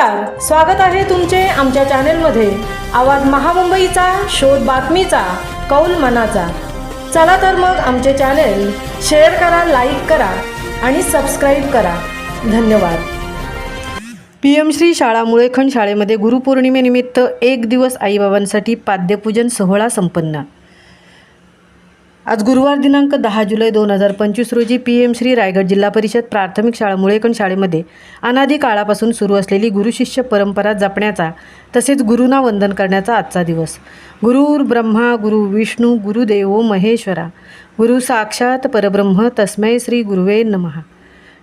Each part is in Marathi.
नमस्कार स्वागत आहे तुमचे आमच्या चॅनेलमध्ये. आवाज महामुंबईचा शोध बातमीचा कौल मनाचा. चला तर मग आमचे चॅनेल शेअर करा लाईक करा आणि सबस्क्राईब करा. धन्यवाद. पी एम श्री शाळा मुळेखंड शाळेमध्ये गुरुपौर्णिमेनिमित्त एक दिवस आईबाबांसाठी पाद्यपूजन सोहळा संपन्न. आज गुरुवार दिनांक दहा जुलै दोन हजार पंचवीस रोजी पी एम श्री रायगड जिल्हा परिषद प्राथमिक शाळा मुळेकण शाळेमध्ये अनादी काळापासून सुरू असलेली गुरुशिष्य परंपरा जपण्याचा तसेच गुरुंना वंदन करण्याचा आजचा दिवस. गुरुर ब्रह्मा गुरु विष्णू गुरुदेवो महेश्वरा गुरु साक्षात परब्रह्म तस्मै श्री गुरुवे नमहा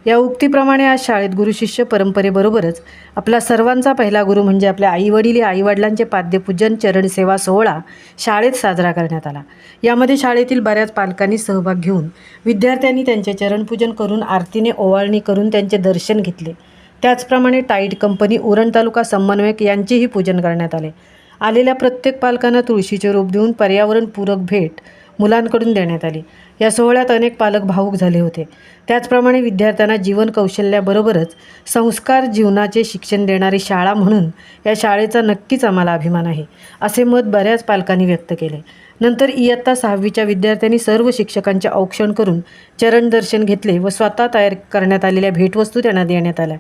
या उक्तीप्रमाणे आज शाळेत गुरुशिष्य परंपरेबरोबरच आपला सर्वांचा पहिला गुरु म्हणजे आपल्या आईवडील या आईवडिलांचे पाद्यपूजन चरणसेवा सोहळा शाळेत साजरा करण्यात आला. यामध्ये शाळेतील बऱ्याच पालकांनी सहभाग घेऊन विद्यार्थ्यांनी त्यांचे चरणपूजन करून आरतीने ओवाळणी करून त्यांचे दर्शन घेतले. त्याचप्रमाणे टाईट कंपनी उरण तालुका समन्वयक यांचेही पूजन करण्यात आले. आलेल्या प्रत्येक पालकांना तुळशीचे रूप देऊन पर्यावरणपूरक भेट मुलांकडून देण्यात आली. या सोहळ्यात अनेक पालक भावूक झाले होते. त्याचप्रमाणे विद्यार्थ्यांना जीवन कौशल्याबरोबरच संस्कार जीवनाचे शिक्षण देणारी शाळा म्हणून या शाळेचा नक्कीच आम्हाला अभिमान आहे असे मत बऱ्याच पालकांनी व्यक्त केले. नंतर इयत्ता सहावीच्या विद्यार्थ्यांनी सर्व शिक्षकांचे औक्षण करून चरण दर्शन घेतले व स्वतः तयार करण्यात आलेल्या भेटवस्तू त्यांना देण्यात आल्या.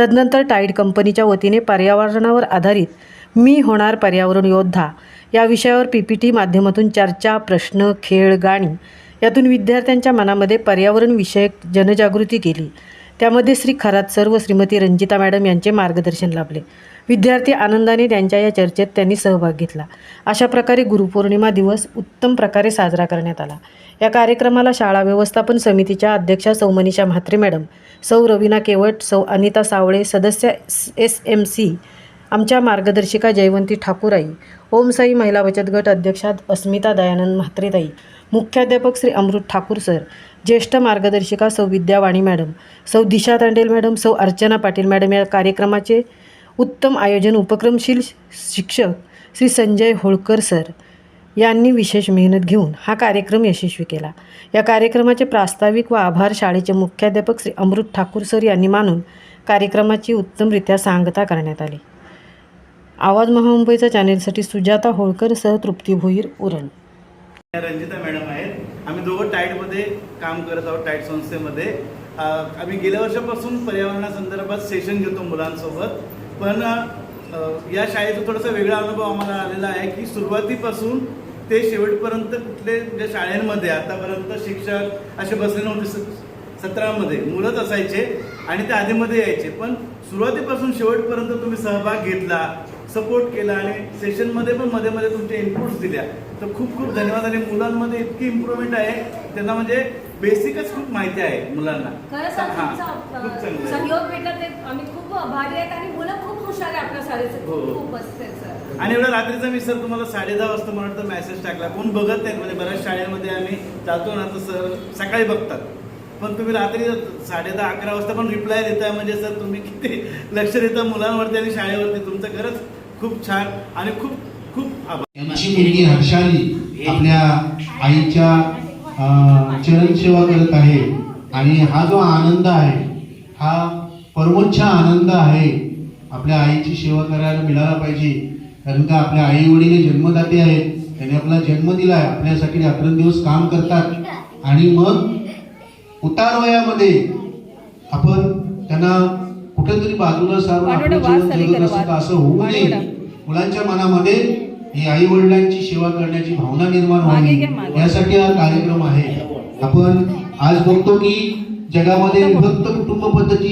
तदनंतर टाईड कंपनीच्या वतीने पर्यावरणावर आधारित मी होणार पर्यावरण योद्धा. या विषयावर पी पी टी माध्यमातून चर्चा प्रश्न खेळ गाणी यातून विद्यार्थ्यांच्या मनामध्ये पर्यावरणविषयक जनजागृती केली. त्यामध्ये श्री खरात सर व श्रीमती रंजिता मॅडम यांचे मार्गदर्शन लाभले. विद्यार्थी आनंदाने त्यांच्या या चर्चेत त्यांनी सहभाग घेतला. अशा प्रकारे गुरुपौर्णिमा दिवस उत्तम प्रकारे साजरा करण्यात आला. या कार्यक्रमाला शाळा व्यवस्थापन समितीच्या अध्यक्षा सौ मनीषा म्हात्रे मॅडम सौ रवीना केवट सौ अनिता सावळे सदस्य एस एम सी आमच्या मार्गदर्शिका जयवंती ठाकूराई ओमसाई महिला बचत गट अध्यक्षा अस्मिता दयानंद म्हात्रेताई मुख्याध्यापक श्री अमृत ठाकूर सर ज्येष्ठ मार्गदर्शिका सौ विद्यावाणी मॅडम सौ दिशा तांडेल मॅडम सौ अर्चना पाटील मॅडम या कार्यक्रमाचे उत्तम आयोजन उपक्रमशील शिक्षक श्री संजय होळकर सर यांनी विशेष मेहनत घेऊन हा कार्यक्रम यशस्वी केला. या कार्यक्रमाचे प्रास्ताविक व आभार शाळेचे मुख्याध्यापक श्री अमृत ठाकूर सर यांनी मानून कार्यक्रमाची उत्तमरित्या सांगता करण्यात आली. आवाज महामुंबईचा चॅनेलसाठी सुजाता होळकर सह तृप्ती भोईर उरण. या रंजिता मॅडम आहेत. आम्ही दोघं टाईटमध्ये काम करत आहोत टाईट संस्थेमध्ये. आम्ही गेल्या वर्षापासून पर्यावरणासंदर्भात सेशन घेतो मुलांसोबत. पण या शाळेचा थोडासा वेगळा अनुभव आम्हाला आलेला आहे की सुरुवातीपासून ते शेवटपर्यंत कुठले ज्या शाळेमध्ये आतापर्यंत शिक्षक असे बसले नव्हते सत्रामध्ये. मुलंच असायचे आणि ते आधीमध्ये यायचे. पण सुरुवातीपासून शेवटपर्यंत तुम्ही सहभाग घेतला सपोर्ट केला आणि सेशनमध्ये पण मध्ये मध्ये तुमचे इनपुट्स दिल्या. तर खूप खूप धन्यवाद आणि मुलांमध्ये इतकी इम्प्रुव्हमेंट आहे. त्यांना म्हणजे बेसिकच खूप माहिती आहे मुलांना. हा. सहयोग भेटला ते आम्ही खूप आभारी आहेत आणि मुलं खूप हुशार आहे आपल्या शाळेचे. हो. खूप आणि एवढा रात्रीचा मी सर तुम्हाला साडे दहा वाजता मला वाटतं मेसेज टाकला. कोण बघत नाही म्हणजे बऱ्याच शाळेमध्ये आम्ही जातो ना तर सर सकाळी बघतात. पण तुम्ही रात्री साडे दहा अकरा वाजता पण रिप्लाय देताय म्हणजे सर तुम्ही किती लक्ष देता मुलांवरती आणि शाळेवरती. तुमचं खरंच खूप छान आणि खूप खूप आभार. यांची मुलगी हर्षाली आपल्या आईच्या चरण चरणसेवा करत आहे आणि हा जो आनंद आहे हा परमोच्च आनंद आहे आपल्या आईची सेवा करायला मिळाला पाहिजे. कारण का आपल्या आई वडील जन्मदाते आहेत त्यांनी आपला जन्म दिला आहे आपल्यासाठी रात्रंदिवस काम करतात. आणि मग उतार वयामध्ये आपण त्यांना कुठेतरी बाजूला सारून असं होऊ नये. मुलांच्या मनामध्ये ही आई वडिलांची सेवा करण्याची भावना निर्माण व्हावी यासाठी हा कार्यक्रम आहे. आपण आज बघतो की जगामध्ये विभक्त कुटुंब पद्धती